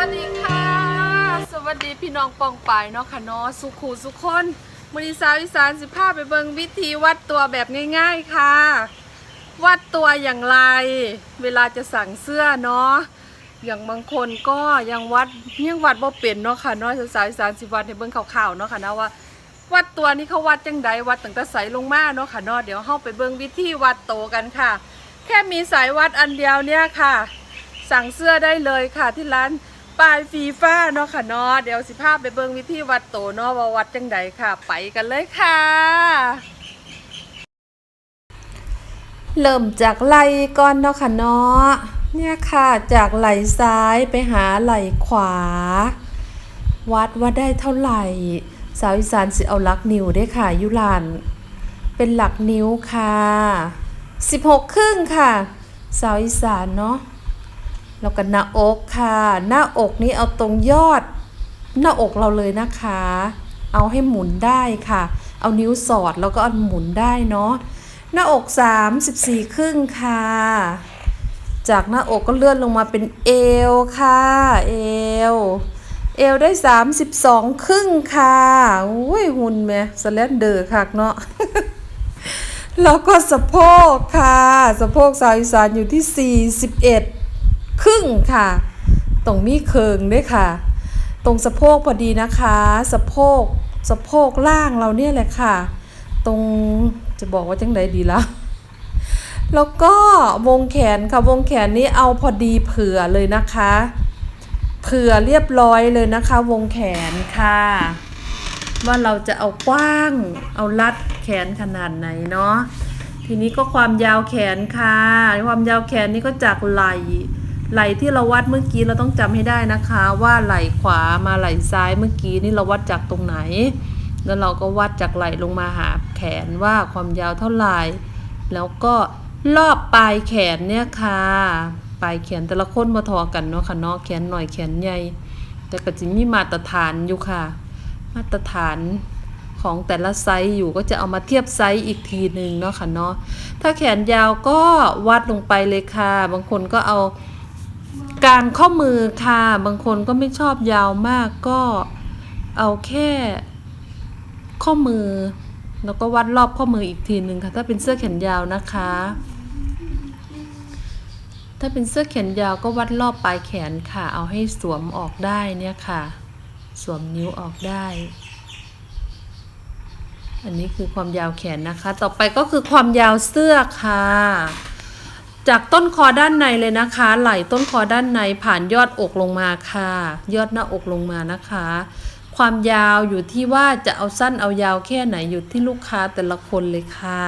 วัสดีพี่น้องปองปายเนาะค่ะเนาะสุขูสุขคนมือนีสาวอีสานสิภาไปเบิงวิธีวัดตัวแบบง่าย ๆค่ะ วัดตัวอย่างไร เวลาจะสั่งเสื้อเนาะอย่างบางคนก็ยังวัดยังวัดบ่เป็นเนาะค่ะเนาะสาวอีสานสิวัดให้เบิงข่าวๆเนาะค่ะนะว่า วัดตัวนี้เขาวัดจังใดวัดตั้งแต่ใสลงมาเนาะค่ะเนาะเดี๋ยวเฮาไปเบิงวิธีวัดโตวกันค่ะ แค่มีสายวัดอันเดียวเนี่ยค่ะ สั่งเสื้อได้เลยค่ะที่ร้าน ปลายฟีฟ้าเนาะค่ะเนาะเดี๋ยวสิภาพไปเบิงวิธีวัดโตเนาะว่าวัดจังใดค่ะ ไปกันเลยค่ะ เริ่มจากไหลก่อนเนาะค่ะเนาะเนี่ยค่ะจากไหลซ้ายไปหาไหลขวา วัดว่าได้เท่าไหร่ สาวอีสานสิเอาหลักนิ้วได้ค่ะยุลานเป็นหลักนิ้วค่ะ 16 ครึ่งค่ะ สาวอีสานเนาะ แล้วก็หน้าอกค่ะ หน้าอกนี้เอาตรงยอด หน้าอกเราเลยนะคะ เอาให้หมุนได้ค่ะ เอานิ้วสอดแล้วก็หมุนได้เนาะหน้าอก 34 ครึ่งค่ะ จากหน้าอกก็เลื่อนลงมาเป็นเอวค่ะเอวเอวได้ 32 ครึ่งค่ะอุ้ยหุ่นแม่สแลนเดอร์คักเนาะแล้วก็สะโพกค่ะ สะโพกสาวอีสานอยู่ที่ 41 ครึ่งค่ะตรงมีเคิงด้วยค่ะ ตรงสะโพกพอดีนะคะ สะโพกสะโพกล่างเราเนี่ยแหละค่ะ ตรงจะบอกว่าจังไดดีละแล้วก็วงแขนค่ะวงแขนนี้เอาพอดีเผื่อเลยนะคะ เผื่อเรียบร้อยเลยนะคะ วงแขนค่ะ ว่าเราจะเอากว้าง เอารัดแขนขนาดไหนเนาะทีนี้ก็ความยาวแขนค่ะ ความยาวแขนนี่ก็จากไหล่ ไหล่ที่เราวัดเมื่อกี้เราต้องจำให้ได้นะคะ ว่าไหล่ขวามาไหล่ซ้ายเมื่อกี้นี่เราวัดจากตรงไหน แล้วเราก็วัดจากไหล่ลงมาหาแขนว่าความยาวเท่าไหร่ แล้วก็รอบปลายแขนเนี่ยค่ะ ปลายแขนแต่ละคนมาทอกันเนาะค่ะเนาะแขนหน่อยแขนใหญ่ แต่ก็จะมีมาตรฐานอยู่ค่ะ มาตรฐานของแต่ละไซส์อยู่ก็จะเอามาเทียบไซส์อีกทีหนึ่งเนาะค่ะเนาะ ถ้าแขนยาวก็วัดลงไปเลยค่ะ บางคนก็เอา กลางข้อมือค่ะ บางคนก็ไม่ชอบยาวมากก็เอาแค่ ข้อมือ แล้วก็วัดรอบข้อมืออีกทีหนึ่งค่ะ ถ้าเป็นเสื้อแขนยาวนะคะ ถ้าเป็นเสื้อแขนยาวก็วัดรอบปลายแขนค่ะ เอาให้สวมออกได้เนี่ยค่ะ สวมนิ้วออกได้ อันนี้คือความยาวแขนนะคะ ต่อไปก็คือความยาวเสื้อค่ะ จากต้นคอด้านในเลยนะคะ ไหล่ต้นคอด้านในผ่านยอดอกลงมาค่ะ ยอดหน้าอกลงมานะคะ ความยาวอยู่ที่ว่าจะเอาสั้นเอายาวแค่ไหนอยู่ที่ลูกค้าแต่ละคนเลยค่ะ